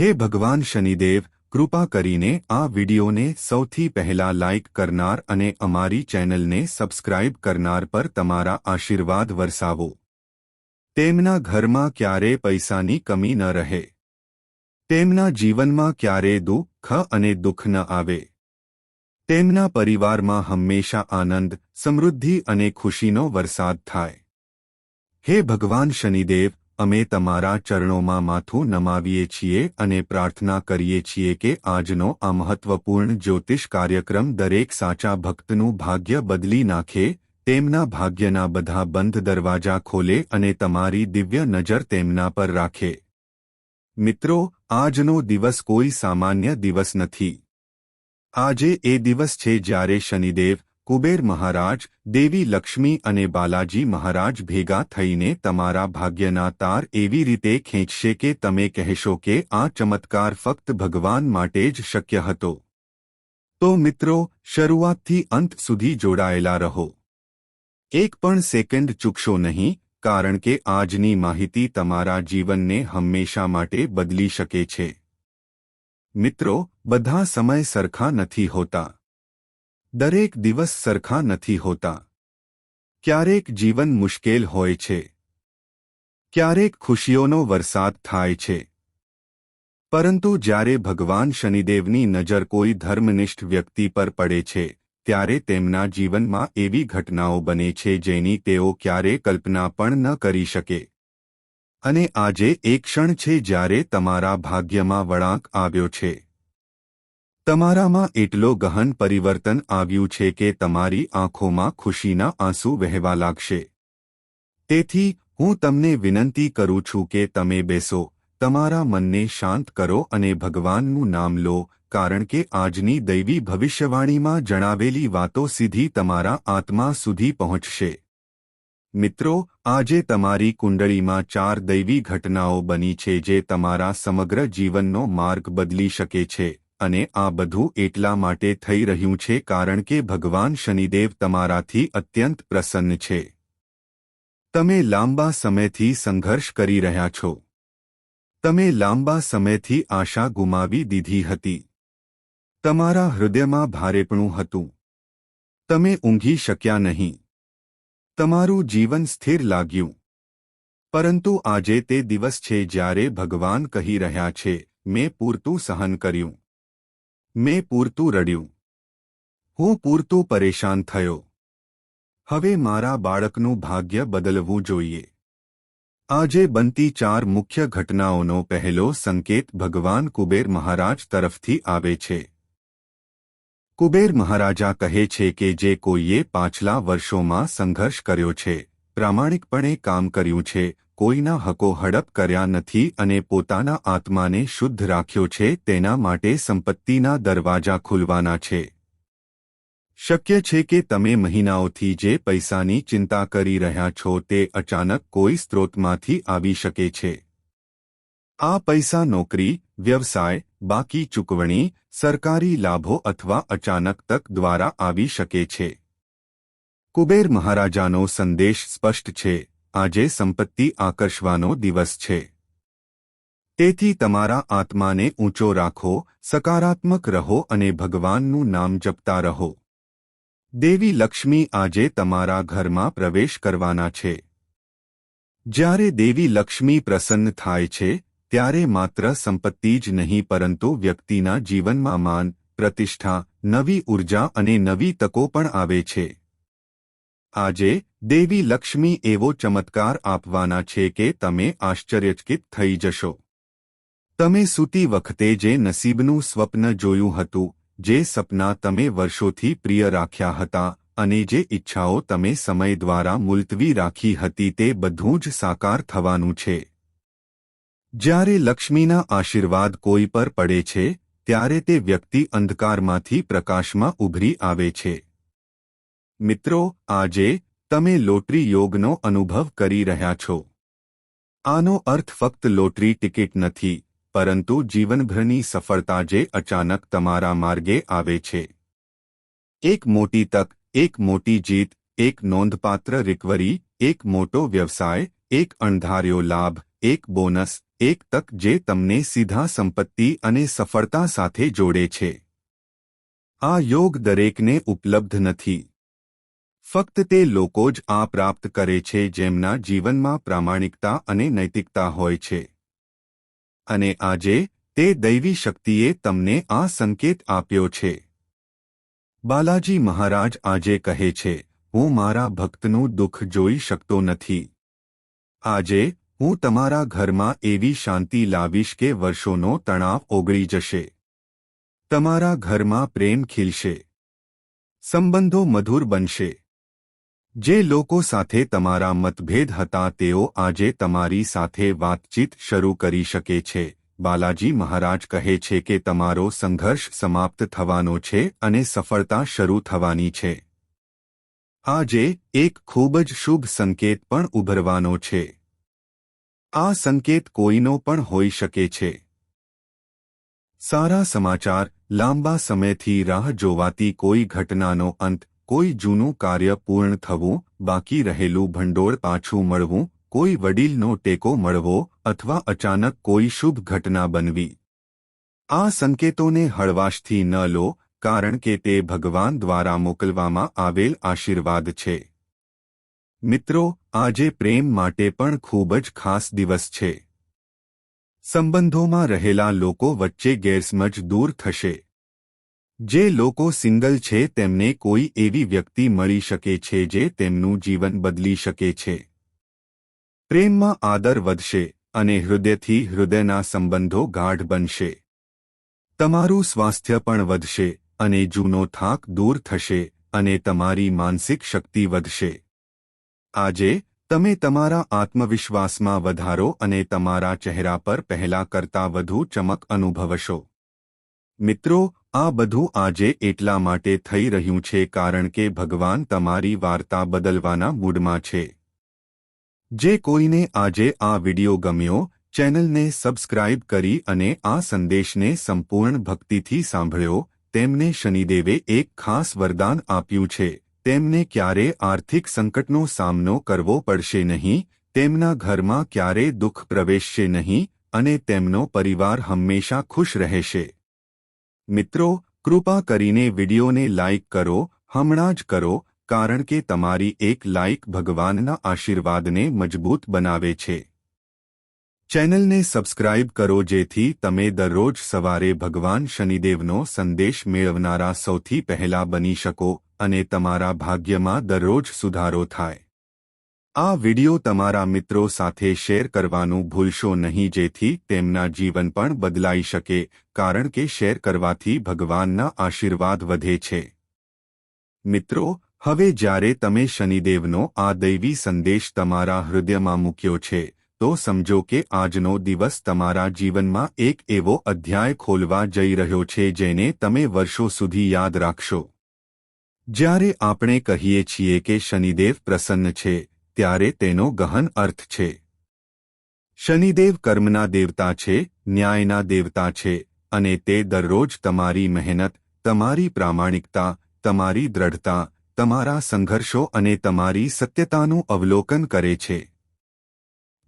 હે ભગવાન શનિદેવ, કૃપા કરીને આ વિડિયોને સૌથી પહેલા લાઇક કરનાર અને અમારી ચેનલને સબસ્ક્રાઇબ કરનાર પર તમારા આશીર્વાદ વરસાવો. તેમના ઘરમાં ક્યારે પૈસાની કમી ન રહે. તેમના જીવનમાં ક્યારે દુઃખ અને દુઃખ ન આવે. તેમના પરિવારમાં હંમેશા આનંદ, સમૃદ્ધિ અને ખુશીનો વરસાદ થાય. હે ભગવાન શનિદેવ અમે તમારા ચરણોમાં માથું નમાવીએ છીએ અને પ્રાર્થના કરીએ છીએ કે આજનો આ મહત્વપૂર્ણ જ્યોતિષ કાર્યક્રમ દરેક સાચા ભક્તનું ભાગ્ય બદલી નાખે, તેમના ભાગ્યના બધા બંધ દરવાજા ખોલે અને તમારી દિવ્ય નજર તેમના પર રાખે. મિત્રો, આજનો દિવસ કોઈ સામાન્ય દિવસ નથી. આજે એ દિવસ છે જ્યારે શનિદેવ કુબેર મહારાજ, દેવી લક્ષ્મી અને બાલાજી મહારાજ ભેગા થઈને તમારા ભાગ્યના તાર એવી રીતે ખેંચશે કે તમે કહેશો કે આ ચમત્કાર ફક્ત ભગવાન માટે જ શક્ય હતો. તો મિત્રો, શરૂઆતથી અંત સુધી જોડાયેલા રહો. એક પણ સેકન્ડ ચૂકશો નહીં, કારણ કે આજની માહિતી તમારા જીવનને હંમેશા માટે બદલી શકે છે. મિત્રો, બધા સમય સરખા નથી હોતા. દરેક દિવસ સરખા નથી હોતા. ક્યારેક જીવન મુશ્કેલ હોય છે. ક્યારેક ખુશીઓનો વરસાદ થાય છે. પરંતુ જ્યારે ભગવાન શનિદેવની નજર કોઈ ધર્મનિષ્ઠ વ્યક્તિ પર પડે છે, ત્યારે તેમના જીવનમાં એવી ઘટનાઓ બને છે જેની તેઓ ક્યારે કલ્પના પણ ન કરી શકે. અને આજે એક ક્ષણ છે જ્યારે તમારા ભાગ્યમાં વળાંક આવ્યો છે. તમારામાં એટલો ગહન પરિવર્તન આવ્યું છે કે તમારી આંખોમાં ખુશીના આંસુ વહેવા લાગશે. તેથી, હું તમને વિનંતી કરું છું કે તમે બેસો, તમારા મનને શાંત કરો અને ભગવાનનું નામ લો, કારણ કે આજની દૈવી ભવિષ્યવાણીમાં જણાવેલી વાતો સીધી તમારા આત્મા સુધી પહોંચશે. મિત્રો, આજે તમારી કુંડળીમાં ચાર દૈવી ઘટનાઓ બની છે જે તમારા સમગ્ર જીવનનો માર્ગ બદલી શકે છે. અને આ બધું એટલા માટે થઈ રહ્યું છે કારણ કે ભગવાન શનિદેવ તમારાથી અત્યંત પ્રસન્ન છે. તમે લાંબા સમયથી સંઘર્ષ કરી રહ્યા છો. તમે લાંબા સમયથી આશા ગુમાવી દીધી હતી. તમારા હૃદયમાં ભારેપણું હતું. તમે ઊંઘી શક્યા નહીં. તમારું જીવન સ્થિર લાગ્યું. પરંતુ આજે તે દિવસ છે જ્યારે ભગવાન કહી રહ્યા છે, મેં પૂરતું સહન કર્યું. મેં પૂરતું રડ્યું. હું પૂરતું પરેશાન થયો. હવે મારા બાળકનું ભાગ્ય બદલવું જોઈએ. આજે બનતી ચાર મુખ્ય ઘટનાઓનો પહેલો સંકેત ભગવાન કુબેર મહારાજ તરફથી આવે છે. કુબેર મહારાજા કહે છે કે જે કોઈએ પાછલા વર્ષોમાં સંઘર્ષ કર્યો છે, પ્રામાણિકપણે કામ કર્યું છે કોઈના હકો હડપ કર્યા નથી અને પોતાના આત્માને શુદ્ધ રાખ્યો છે તેના માટે સંપત્તિના દરવાજા ખુલવાના છે. શક્ય છે કે તમે મહિનાઓથી જે પૈસાની ચિંતા કરી રહ્યા છો તે અચાનક કોઈ સ્ત્રોતમાંથી આવી શકે છે. આ પૈસા નોકરી, વ્યવસાય, બાકી ચૂકવણી, સરકારી લાભો અથવા અચાનક તક દ્વારા આવી શકે છે. કુબેર મહારાજાનો સંદેશ સ્પષ્ટ છે. આજે સંપત્તિ આકર્ષવાનો દિવસ છે. તેથી તમારા આત્માને ઊંચો રાખો, સકારાત્મક રહો અને ભગવાનનું નામ જપતા રહો. દેવી લક્ષ્મી આજે તમારા ઘરમાં પ્રવેશ કરવાના છે. જ્યારે દેવી લક્ષ્મી પ્રસન્ન થાય છે, ત્યારે માત્ર સંપત્તિ જ નહીં પરંતુ વ્યક્તિના જીવનમાં માન, પ્રતિષ્ઠા, નવી ઊર્જા અને નવી તકો પણ આવે છે. આજે દેવી લક્ષ્મી એવો ચમત્કાર આપવાના છે કે તમે આશ્ચર્યચકિત થઈ જશો. તમે સૂતી વખતે જે નસીબનું સ્વપ્ન જોયું હતું, જે સપના તમે વર્ષોથી પ્રિય રાખ્યા હતા અને જે ઈચ્છાઓ તમે સમય દ્વારા મુલતવી રાખી હતી તે બધું જ સાકાર થવાનું છે. જ્યારે લક્ષ્મીના આશીર્વાદ કોઈ પર પડે છે, ત્યારે તે વ્યક્તિ અંધકારમાંથી પ્રકાશમાં ઉભરી આવે છે. મિત્રો, આજે તમે લોટરી યોગનો અનુભવ કરી રહ્યા છો. આનો અર્થ ફક્ત લોટરી ટિકિટ નથી, પરંતુ જીવનભરની સફળતા જે અચાનક તમારા માર્ગે આવે છે. એક મોટી તક, એક મોટી જીત, એક નોંધપાત્ર રિકવરી, એક મોટો વ્યવસાય, એક અણધાર્યો લાભ, એક બોનસ, એક તક જે તમને સીધા સંપત્તિ અને સફળતા સાથે જોડે છે. આ યોગ દરેકને ઉપલબ્ધ નથી. ફક્ત તે લોકો જ આ પ્રાપ્ત કરે છે જેમના જીવનમાં પ્રામાણિકતા અને નૈતિકતા હોય છે. અને આજે, તે દૈવી શક્તિએ તમને આ સંકેત આપ્યો છે. બાલાજી મહારાજ આજે કહે છે, હું મારા ભક્તનું દુઃખ જોઈ શકતો નથી. આજે, હું તમારા ઘરમાં એવી શાંતિ લાવીશ કે વર્ષોનો તણાવ ઓગળી જશે. તમારા ઘરમાં પ્રેમ ખીલશે. સંબંધો મધુર બનશે. જે લોકો સાથે તમારા મતભેદ હતા તેઓ આજે તમારી સાથે વાતચીત શરૂ કરી શકે છે. બાલાજી મહારાજ કહે છે કે તમારો સંઘર્ષ સમાપ્ત થવાનો છે અને સફળતા શરૂ થવાની છે. આજે એક ખૂબ જ શુભ સંકેત પણ ઉભરવાનો છે. આ સંકેત કોઈનો પણ હોઈ શકે છે. સારા સમાચાર, લાંબા સમયથી રાહ જોવાતી કોઈ ઘટનાનો અંત કોઈ જૂનું કાર્ય પૂર્ણ થવું, બાકી રહેલું ભંડોળ પાછું મળવું, કોઈ વડીલનો ટેકો મળવો, અથવા અચાનક કોઈ શુભ ઘટના બનવી. આ સંકેતોને હળવાશથી ન લો, કારણ કે તે ભગવાન દ્વારા મોકલવામાં આવેલ આશીર્વાદ છે. મિત્રો, આજે પ્રેમ માટે પણ ખૂબ જ ખાસ દિવસ છે. સંબંધોમાં રહેલા લોકો વચ્ચે ગેરસમજ દૂર થશે. જે લોકો સિંગલ છે, તેમને કોઈ એવી વ્યક્તિ મળી શકે છે જે તેમનું જીવન બદલી શકે છે. પ્રેમમાં આદર વધશે અને હૃદયથી હૃદયના સંબંધો ગાઢ બનશે. તમારું સ્વાસ્થ્ય પણ વધશે અને જૂનો થાક દૂર થશે અને તમારી માનસિક શક્તિ વધશે. આજે, તમે તમારા આત્મવિશ્વાસમાં વધારો અને તમારા ચહેરા પર પહેલા કરતા વધુ ચમક અનુભવશો. મિત્રો, આ બધું આજે એટલા માટે થઈ રહ્યું છે કારણ કે ભગવાન તમારી વાર્તા બદલવાના મૂડમાં છે. જે કોઈને આજે આ વિડિયો ગમ્યો, ચેનલને સબસ્ક્રાઇબ કરી અને આ સંદેશને સંપૂર્ણ ભક્તિથી સાંભળ્યો, તેમને શનિદેવે એક ખાસ વરદાન આપ્યું છે, તેમને ક્યારે આર્થિક સંકટનો સામનો કરવો પડશે નહીં, તેમના ઘરમાં ક્યારે દુઃખ પ્રવેશશે નહીં, અને તેમનો પરિવાર હંમેશા ખુશ રહેશે. મિત્રો, કૃપા કરીને વિડીયોને લાઇક કરો, હમણાં જ કરો, કારણ કે તમારી એક લાઇક ભગવાનના આશીર્વાદને મજબૂત બનાવે છે. ચેનલને સબસ્ક્રાઇબ કરો જેથી તમે દરરોજ સવારે ભગવાન શનિદેવનો સંદેશ મેળવનારા સૌથી પહેલા બની શકો અને તમારા ભાગ્યમાં દરરોજ સુધારો થાય. આ વિડિયો તમારા મિત્રો સાથે શેર કરવાનું ભૂલશો નહીં જેથી તેમના જીવન પણ બદલાઈ શકે, કારણ કે શેર કરવાથી ભગવાનના આશીર્વાદ વધે છે. મિત્રો, હવે જ્યારે તમે શનિદેવનો આ દૈવી સંદેશ તમારા હૃદયમાં મૂક્યો છે, તો સમજો કે આજનો દિવસ તમારા જીવનમાં એક એવો અધ્યાય ખોલવા જઈ રહ્યો છે જેને તમે વર્ષો સુધી યાદ રાખશો. જ્યારે આપણે કહીએ છીએ કે શનિદેવ પ્રસન્ન છે ત્યારે તેનો ગહન અર્થ છે. શનિદેવ કર્મના દેવતા છે, ન્યાયના દેવતા છે, અને તે દરરોજ તમારી મહેનત, તમારી પ્રામાણિકતા, તમારી દ્રઢતા, તમારા સંઘર્ષો અને તમારી સત્યતાનું અવલોકન કરે છે.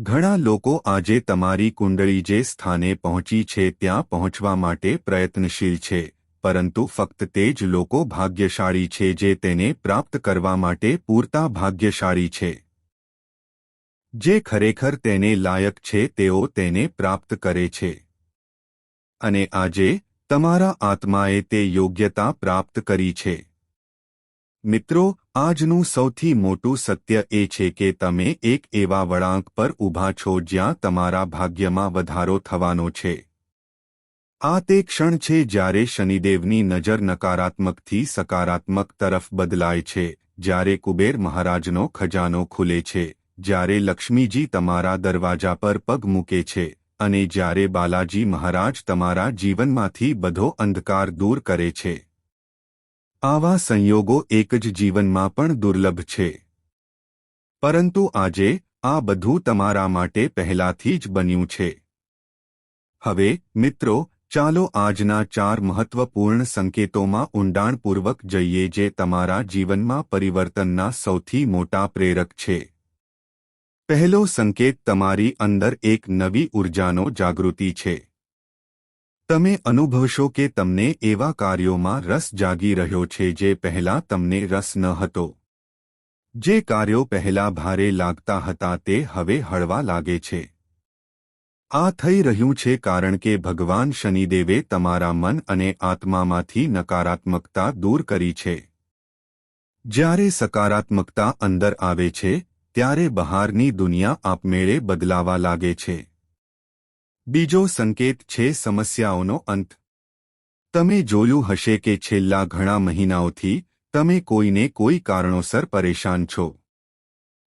ઘણા લોકો આજે તમારી કુંડળી જે સ્થાને પહોંચી છે ત્યાં પહોંચવા માટે પ્રયત્નશીલ છે, પરંતુ ફક્ત તે જ લોકો ભાગ્યશાળી છે જે તેને પ્રાપ્ત કરવા માટે પૂરતા ભાગ્યશાળી છે. જે ખરેખર તેને લાયક છે, તેઓ તેને પ્રાપ્ત કરે છે. અને આજે, તમારા આત્માએ તે યોગ્યતા પ્રાપ્ત કરી છે. મિત્રો, આજનું સૌથી મોટું સત્ય એ છે કે તમે એક એવા વળાંક પર ઊભા છો જ્યાં તમારા ભાગ્યમાં વધારો થવાનો છે. આ તે ક્ષણ છે જ્યારે શનિદેવની નજર નકારાત્મકથી સકારાત્મક તરફ બદલાય છે, જ્યારે કુબેર મહારાજનો ખજાનો ખુલે છે. જ્યારે લક્ષ્મીજી તમારા દરવાજા પર પગ મૂકે છે અને જ્યારે બાલાજી મહારાજ તમારા જીવનમાંથી બધો અંધકાર દૂર કરે છે. આવા સંયોગો એક જ જીવનમાં પણ દુર્લભ છે. પરંતુ આજે આ બધું તમારા માટે પહેલાથી જ બન્યું છે. હવે, મિત્રો, ચાલો આજના ચાર મહત્વપૂર્ણ સંકેતોમાં ઊંડાણપૂર્વક જઈએ જે તમારા જીવનમાં પરિવર્તનના સૌથી મોટા પ્રેરક છે. પહેલો સંકેત તમારી અંદર એક નવી ઉર્જાનો જાગૃતિ છે. તમે અનુભવશો કે તમને એવા કાર્યોમાં રસ જાગી રહ્યો છે જે પહેલા તમને રસ ન હતો. જે કાર્યો પહેલા ભારે લાગતા હતા તે હવે હળવા લાગે છે. આ થઈ રહ્યું છે કારણ કે ભગવાન શનિદેવે તમારા મન અને આત્મામાંથી નકારાત્મકતા દૂર કરી છે. જ્યારે સકારાત્મકતા અંદર આવે છે ત્યારે બહારની દુનિયા આપમેળે બદલાવા લાગે છે. બીજો સંકેત છે સમસ્યાઓનો અંત. તમે જોયું હશે કે છેલ્લા ઘણા મહિનાઓથી તમે કોઈને કોઈ કારણોસર પરેશાન છો.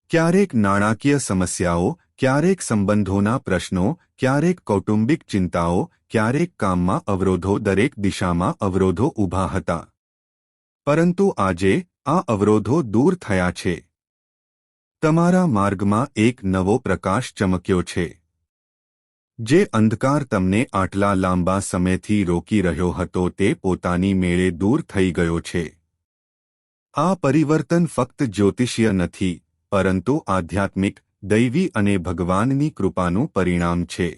ક્યારેક નાણાકીય સમસ્યાઓ, ક્યારેક સંબંધોના પ્રશ્નો, ક્યારેક કૌટુંબિક ચિંતાઓ, ક્યારેક કામમાં અવરોધો દરેક દિશામાં અવરોધો ઊભા હતા. પરંતુ આજે આ અવરોધો દૂર થયા છે. તમારા માર્ગમાં એક નવો પ્રકાશ ચમક્યો છે, જે અંધકાર તમને આટલા લાંબા સમયથી રોકી રહ્યો હતો, તે પોતાની મેળે દૂર થઈ ગયો છે. આ પરિવર્તન ફક્ત જ્યોતિષીય નથી, પરંતુ આધ્યાત્મિક, દૈવી અને ભગવાનની કૃપાનું પરિણામ છે.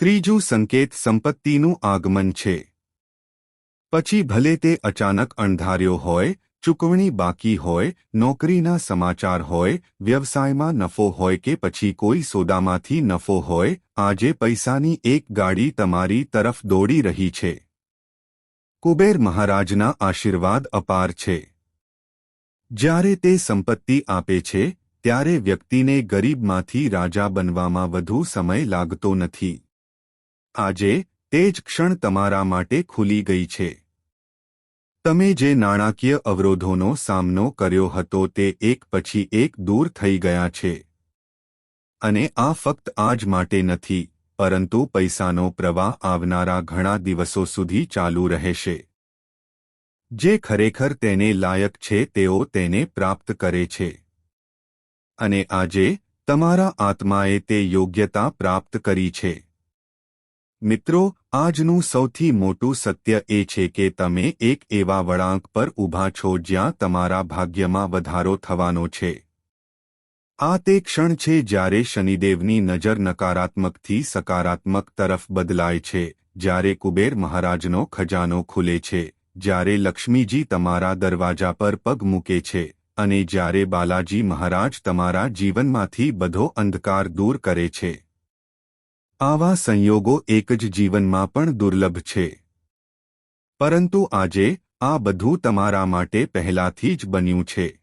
ત્રીજું સંકેત સંપત્તિનું આગમન છે. પછી ભલે તે અચાનક અણધાર્યો હોય ચૂકવણી બાકી હોય, નોકરીના સમાચાર હોય, વ્યવસાયમાં નફો હોય કે પછી કોઈ સોદામાંથી નફો હોય, આજે પૈસાની એક ગાડી તમારી તરફ દોડી રહી છે. કુબેર મહારાજના આશીર્વાદ અપાર છે. જ્યારે તે સંપત્તિ આપે છે, ત્યારે વ્યક્તિને ગરીબમાંથી રાજા બનવામાં વધુ સમય લાગતો નથી. આજે, તે જ ક્ષણ તમારા માટે ખુલી ગઈ છે. તમે જે નાણાકીય અવરોધોનો સામનો કર્યો હતો તે એક પછી એક દૂર થઈ ગયા છે. અને આ ફક્ત આજ માટે નથી, પરંતુ પૈસાનો પ્રવાહ આવનારા ઘણા દિવસો સુધી ચાલુ રહેશે. જે ખરેખર તેને લાયક છે તેઓ તેને પ્રાપ્ત કરે છે. અને આજે તમારા આત્માએ તે યોગ્યતા પ્રાપ્ત કરી છે. મિત્રો, આજનું સૌથી મોટું સત્ય એ છે કે તમે એક એવા વળાંક પર ઊભા છો જ્યાં તમારા ભાગ્યમાં વધારો થવાનો છે. આ તે ક્ષણ છે જ્યારે શનિદેવની નજર નકારાત્મકથી સકારાત્મક તરફ બદલાય છે, જ્યારે કુબેર મહારાજનો ખજાનો ખુલે છે, જ્યારે લક્ષ્મીજી તમારા દરવાજા પર પગ મૂકે છે, અને જ્યારે બાલાજી મહારાજ તમારા જીવનમાંથી બધો અંધકાર દૂર કરે છે. આવા સંયોગો એક જ જીવનમાં પણ દુર્લભ છે. પરંતુ આજે, આ બધું તમારા માટે પહેલાથી જ બન્યું છે.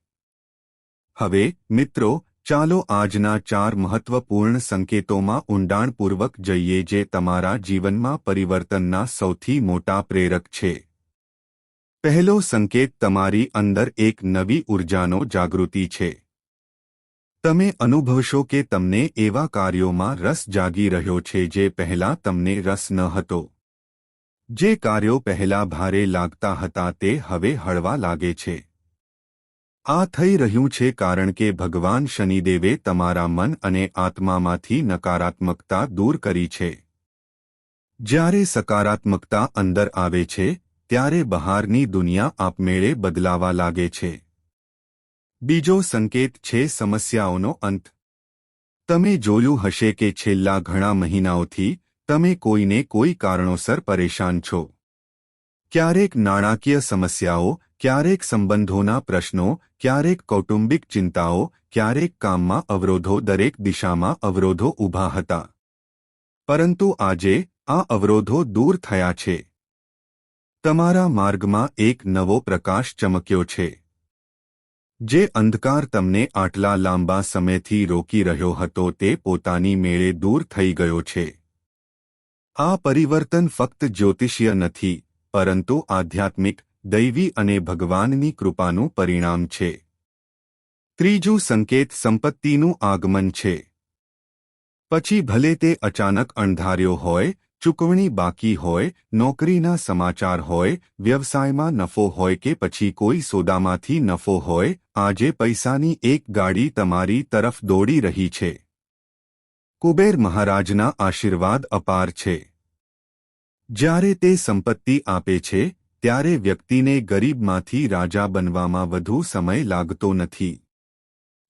હવે, મિત્રો, ચાલો આજના ચાર મહત્વપૂર્ણ સંકેતોમાં ઊંડાણપૂર્વક જઈએ જે તમારા જીવનમાં પરિવર્તનના સૌથી મોટા પ્રેરક છે. પહેલો સંકેત તમારી અંદર એક નવી ઊર્જાનો જાગૃતિ છે. તમે અનુભવશો કે તમને એવા કાર્યોમાં રસ જાગી રહ્યો છે જે પહેલા તમને રસ ન હતો. જે કાર્યો પહેલા ભારે લાગતા હતા તે હવે હળવા લાગે છે. આ થઈ રહ્યું છે કારણ કે ભગવાન શનિદેવે તમારા મન અને આત્મામાંથી નકારાત્મકતા દૂર કરી છે. જ્યારે સકારાત્મકતા અંદર આવે છે, ત્યારે બહારની દુનિયા આપમેળે બદલાવા લાગે છે. બીજો સંકેત છે સમસ્યાઓનો અંત. તમે જોયું હશે કે છેલ્લા ઘણા મહિનાઓથી તમે કોઈને કોઈ કારણોસર પરેશાન છો. ક્યારેક નાણાકીય સમસ્યાઓ, ક્યારેક સંબંધોના પ્રશ્નો, ક્યારેક કૌટુંબિક ચિંતાઓ, ક્યારેક કામમાં અવરોધો દરેક દિશામાં અવરોધો ઊભા હતા. પરંતુ આજે આ અવરોધો દૂર થયા છે. તમારા માર્ગમાં એક નવો પ્રકાશ ચમક્યો છે. જે અંધકાર તમને આટલા લાંબા સમયથી રોકી રહ્યો હતો તે પોતાની મેળે દૂર થઈ ગયો છે. આ પરિવર્તન ફક્ત જ્યોતિષીય નથી, પરંતુ આધ્યાત્મિક, દૈવી અને ભગવાનની કૃપાનું પરિણામ છે. ત્રીજું સંકેત સંપત્તિનું આગમન છે. પછી ભલે તે અચાનક અણધાર્યો હોય ચૂકવણી બાકી હોય, નોકરીના સમાચાર હોય, વ્યવસાયમાં નફો હોય કે પછી કોઈ સોદામાંથી નફો હોય, આજે પૈસાની એક ગાડી તમારી તરફ દોડી રહી છે. કુબેર મહારાજના આશીર્વાદ અપાર છે. જ્યારે તે સંપત્તિ આપે છે, ત્યારે વ્યક્તિને ગરીબમાંથી રાજા બનવામાં વધુ સમય લાગતો નથી.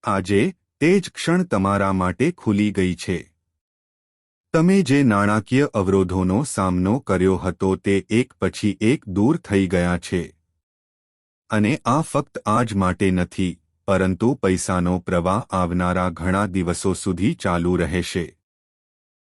આજે, તે જ ક્ષણ તમારા માટે ખુલી ગઈ છે. તમે જે નાણાકીય અવરોધોનો સામનો કર્યો હતો તે એક પછી એક દૂર થઈ ગયા છે. અને આ ફક્ત આજ માટે નથી, પરંતુ પૈસાનો પ્રવાહ આવનારા ઘણા દિવસો સુધી ચાલુ રહેશે.